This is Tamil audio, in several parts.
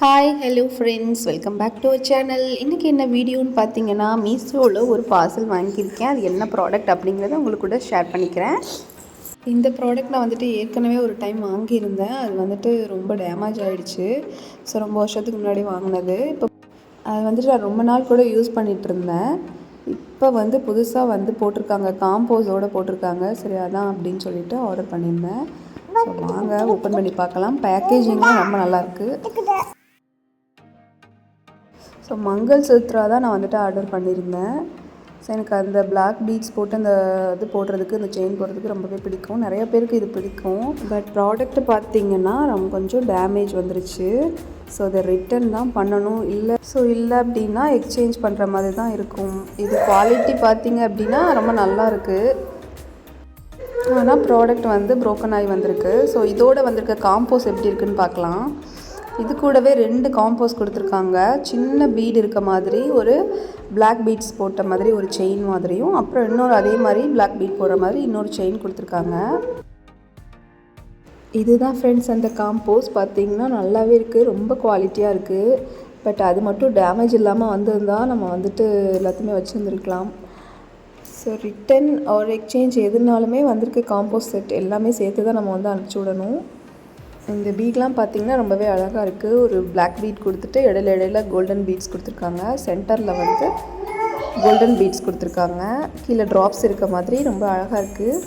Hi hello friends welcome back to our channel இன்றைக்கி என்ன வீடியோன்னு பார்த்தீங்கன்னா மீஷோவில் ஒரு பார்சல் வாங்கியிருக்கேன். அது என்ன ப்ராடக்ட் அப்படிங்கிறத உங்களுக்கு கூட ஷேர் பண்ணிக்கிறேன். இந்த ப்ராடக்ட் நான் வந்துட்டு ஏற்கனவே ஒரு டைம் வாங்கியிருந்தேன். அது வந்துட்டு ரொம்ப டேமேஜ் ஆகிடுச்சு ஸோ ரொம்ப வருஷத்துக்கு முன்னாடி வாங்கினது. இப்போ அது வந்துட்டு நான் ரொம்ப நாள் கூட யூஸ் பண்ணிகிட்டு இருந்தேன். இப்போ வந்து புதுசாக வந்து போட்டிருக்காங்க. காம்போஸோடு போட்டிருக்காங்க. சரி அதான் அப்படின்னு சொல்லிட்டு ஆர்டர் பண்ணியிருந்தேன். ஸோ வாங்க ஓப்பன் பண்ணி பார்க்கலாம். பேக்கேஜிங்லாம் ரொம்ப நல்லாயிருக்கு ஸோ மங்கள் சூத்ரா தான் நான் வந்துட்டு ஆர்டர் பண்ணியிருந்தேன். ஸோ எனக்கு அந்த பிளாக் பீட்ஸ் போட்டு அந்த இது போடுறதுக்கு இந்த செயின் போடுறதுக்கு ரொம்பவே பிடிக்கும். நிறைய பேருக்கு இது பிடிக்கும். பட் ப்ராடக்ட் பார்த்தீங்கன்னா ரொம்ப கொஞ்சம் டேமேஜ் வந்துருச்சு. ஸோ அதை ரிட்டன் தான் பண்ணணும். இல்லை ஸோ இல்லை அப்படின்னா எக்ஸ்சேஞ்ச் பண்ணுற மாதிரி தான் இருக்கும். இது குவாலிட்டி பார்த்தீங்க அப்படின்னா ரொம்ப நல்லா இருக்குது ஆனால் ப்ராடக்ட் வந்து ப்ரோக்கன் ஆகி வந்திருக்கு. ஸோ இதோட வந்திருக்க காம்போஸ் எப்படி இருக்குன்னு பார்க்கலாம். இது கூடவே ரெண்டு காம்போஸ் கொடுத்துருக்காங்க. சின்ன பீடு இருக்க மாதிரி ஒரு பிளாக் பீட்ஸ் போட்ட மாதிரி ஒரு செயின் மாதிரியும் அப்புறம் இன்னொரு அதே மாதிரி பிளாக் பீட் போடுற மாதிரி இன்னொரு செயின் கொடுத்துருக்காங்க. இதுதான் ஃப்ரெண்ட்ஸ் அந்த காம்போஸ் பார்த்தீங்கன்னா நல்லாவே இருக்குது ரொம்ப குவாலிட்டியாக இருக்குது பட் அது மட்டும் டேமேஜ் இல்லாமல் வந்திருந்தால் நம்ம வந்துட்டு எல்லாத்தையுமே வச்சுருந்துருக்கலாம். ஸோ ரிட்டன் ஆர் எக்ஸ்சேஞ்ச் எதுனாலுமே வந்திருக்க காம்போஸ் செட் எல்லாமே சேர்த்து தான் நம்ம வந்து அனுப்பிச்சி விடணும். இந்த பீட்லாம் பார்த்திங்கன்னா ரொம்பவே அழகாக இருக்குது ஒரு பிளாக் பீட் கொடுத்துட்டு இடையில இடையில கோல்டன் பீட்ஸ் கொடுத்துருக்காங்க. சென்டரில் வந்து கோல்டன் பீட்ஸ் கொடுத்துருக்காங்க. கீழே ட்ராப்ஸ் இருக்க மாதிரி ரொம்ப அழகாக இருக்குது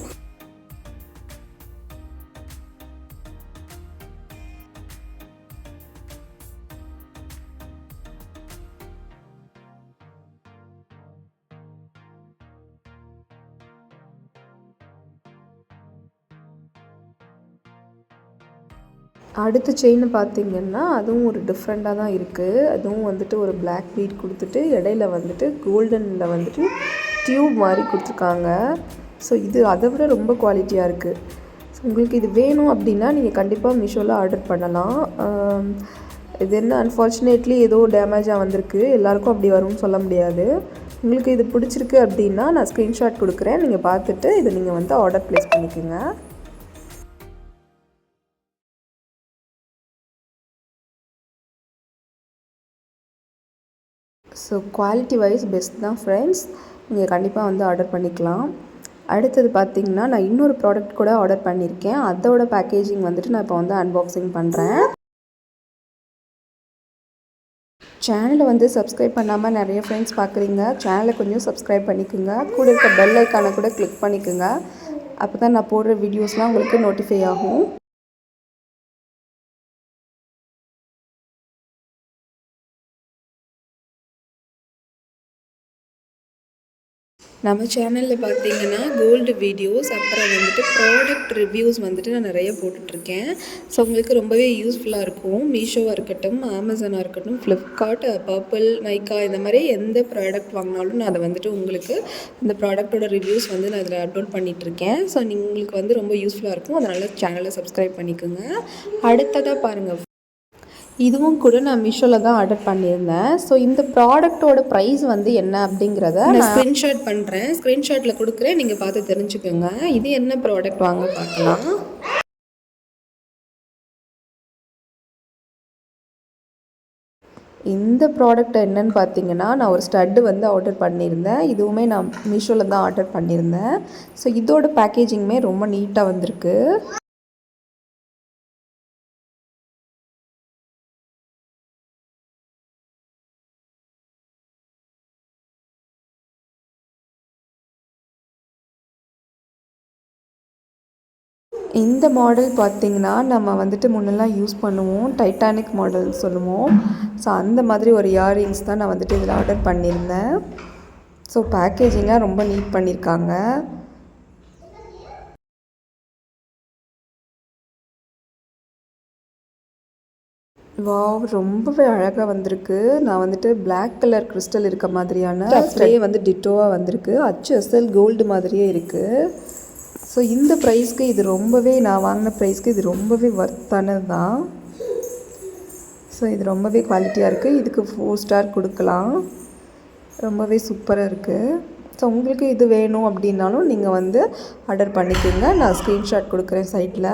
அடுத்த செயின் பார்த்திங்கன்னா அதுவும் ஒரு டிஃப்ரெண்ட்டாக தான் இருக்குது அதுவும் வந்துட்டு ஒரு பிளாக் பீட் கொடுத்துட்டு இடையில வந்துட்டு கோல்டனில் வந்துட்டு டியூப் மாதிரி கொடுத்துருக்காங்க. ஸோ இது அதை விட ரொம்ப குவாலிட்டியாக இருக்குது ஸோ உங்களுக்கு இது வேணும் அப்படின்னா நீங்கள் கண்டிப்பாக மீஷோவில் ஆர்டர் பண்ணலாம். இது என்ன அன்ஃபார்ச்சுனேட்லி ஏதோ டேமேஜாக வந்திருக்கு. எல்லாருக்கும் அப்படி வரும்னு சொல்ல முடியாது. உங்களுக்கு இது பிடிச்சிருக்கு அப்படின்னா நான் ஸ்க்ரீன்ஷாட் கொடுக்குறேன். நீங்கள் பார்த்துட்டு இதை நீங்கள் வந்து ஆர்டர் ப்ளேஸ் பண்ணிக்கோங்க. ஸோ குவாலிட்டி வைஸ் பெஸ்ட் தான் ஃப்ரெண்ட்ஸ் நீங்கள் கண்டிப்பாக வந்து ஆர்டர் பண்ணிக்கலாம். அடுத்தது பார்த்திங்கன்னா நான் இன்னொரு ப்ராடக்ட் கூட ஆர்டர் பண்ணியிருக்கேன் அதோட பேக்கேஜிங் வந்துட்டு நான் இப்போ வந்து அன்பாக்சிங் பண்ணுறேன் சேனலை வந்து சப்ஸ்கிரைப் பண்ணாமல் நிறைய ஃப்ரெண்ட்ஸ் பார்க்குறீங்க சேனலை கொஞ்சம் சப்ஸ்கிரைப் பண்ணிக்கோங்க. கூட இருக்க பெல் ஐக்கானை கூட கிளிக் பண்ணிக்கோங்க. அப்போ தான் நான் போடுற வீடியோஸ்லாம் உங்களுக்கு நோட்டிஃபை ஆகும். நம்ம சேனலில் பார்த்தீங்கன்னா கோல்டு வீடியோஸ் அப்புறம் வந்துட்டு ப்ராடக்ட் ரிவ்யூஸ் வந்துட்டு நான் நிறைய போட்டுட்ருக்கேன். ஸோ உங்களுக்கு ரொம்பவே யூஸ்ஃபுல்லாக இருக்கும். மீஷோவாக இருக்கட்டும் அமேசானாக இருக்கட்டும் ஃப்ளிப்கார்ட் பர்பிள் நைக்கா இந்த மாதிரி எந்த ப்ராடக்ட் வாங்கினாலும் நான் அதை வந்துட்டு உங்களுக்கு இந்த ப்ராடக்ட்டோட ரிவ்யூஸ் வந்து நான் அதில் அப்லோட் பண்ணிகிட்ருக்கேன் ஸோ உங்களுக்கு வந்து ரொம்ப யூஸ்ஃபுல்லாக இருக்கும். அதனால் சேனலை சப்ஸ்கிரைப் பண்ணிக்கோங்க. அடுத்ததாக பாருங்கள் இதுவும் கூட நான் மீஷோவில் தான் ஆர்டர் பண்ணியிருந்தேன். ஸோ இந்த ப்ராடக்ட்டோட ப்ரைஸ் வந்து என்ன அப்படிங்கிறத நான் ஸ்க்ரீன்ஷாட் பண்ணுறேன் ஸ்க்ரீன்ஷாட்டில் கொடுக்குறேன். நீங்கள் பார்த்து தெரிஞ்சுக்கோங்க. இது என்ன ப்ராடக்ட் வாங்க பார்க்கலாம். இந்த ப்ராடக்ட் என்னன்னு பார்த்தீங்கன்னா நான் ஒரு ஸ்டட்டு வந்து ஆர்டர் பண்ணியிருந்தேன். இதுவுமே நான் மீஷோவில் தான் ஆர்டர் பண்ணியிருந்தேன். ஸோ இதோட பேக்கேஜிங்குமே ரொம்ப நீட்டாக வந்திருக்கு. இந்த மாடல் பார்த்திங்கன்னா நம்ம வந்துட்டு முன்னெல்லாம் யூஸ் பண்ணுவோம். டைட்டானிக் மாடல் சொல்லுவோம். ஸோ அந்த மாதிரி ஒரு இயரிங்ஸ் தான் நான் வந்துட்டு இதில் ஆர்டர் பண்ணியிருந்தேன். ஸோ பேக்கேஜிங்காக ரொம்ப நீட் பண்ணியிருக்காங்க. வா ரொம்பவே அழகாக வந்திருக்கு. நான் வந்துட்டு பிளாக் கலர் கிறிஸ்டல் இருக்க மாதிரியான அப்படியே வந்து டிட்டோவாக வந்திருக்கு. அச்சு அசல் கோல்டு மாதிரியே இருக்குது ஸோ இந்த ப்ரைஸ்க்கு இது ரொம்பவே நான் வாங்கின ப்ரைஸ்க்கு இது ரொம்பவே ஒர்த்தானது தான் ஸோ இது ரொம்பவே குவாலிட்டியாக இருக்குது இதுக்கு ஃபோர் ஸ்டார் கொடுக்கலாம். ரொம்பவே சூப்பராக இருக்குது ஸோ உங்களுக்கு இது வேணும் அப்படின்னாலும் நீங்கள் வந்து ஆர்டர் பண்ணிக்கோங்க. நான் ஸ்க்ரீன்ஷாட் கொடுக்குறேன் சைட்டில்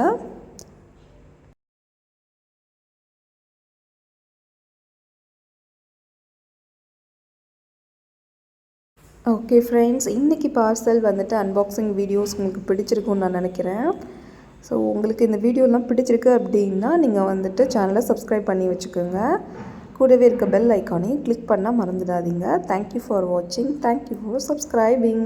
ஓகே ஃப்ரெண்ட்ஸ் இன்றைக்கி பார்சல் வந்துட்டு அன்பாக்சிங் வீடியோஸ் உங்களுக்கு பிடிச்சிருக்கும்னு நான் நினைக்கிறேன். ஸோ உங்களுக்கு இந்த வீடியோலாம் பிடிச்சிருக்கு அப்படின்னா நீங்கள் வந்துட்டு சேனலை சப்ஸ்கிரைப் பண்ணி வச்சுக்கோங்க. கூடவே இருக்க பெல் ஐக்கானையும் கிளிக் பண்ணால் மறந்துடாதீங்க. தேங்க்யூ ஃபார் வாட்சிங் தேங்க்யூ ஃபார் சப்ஸ்கிரைபிங்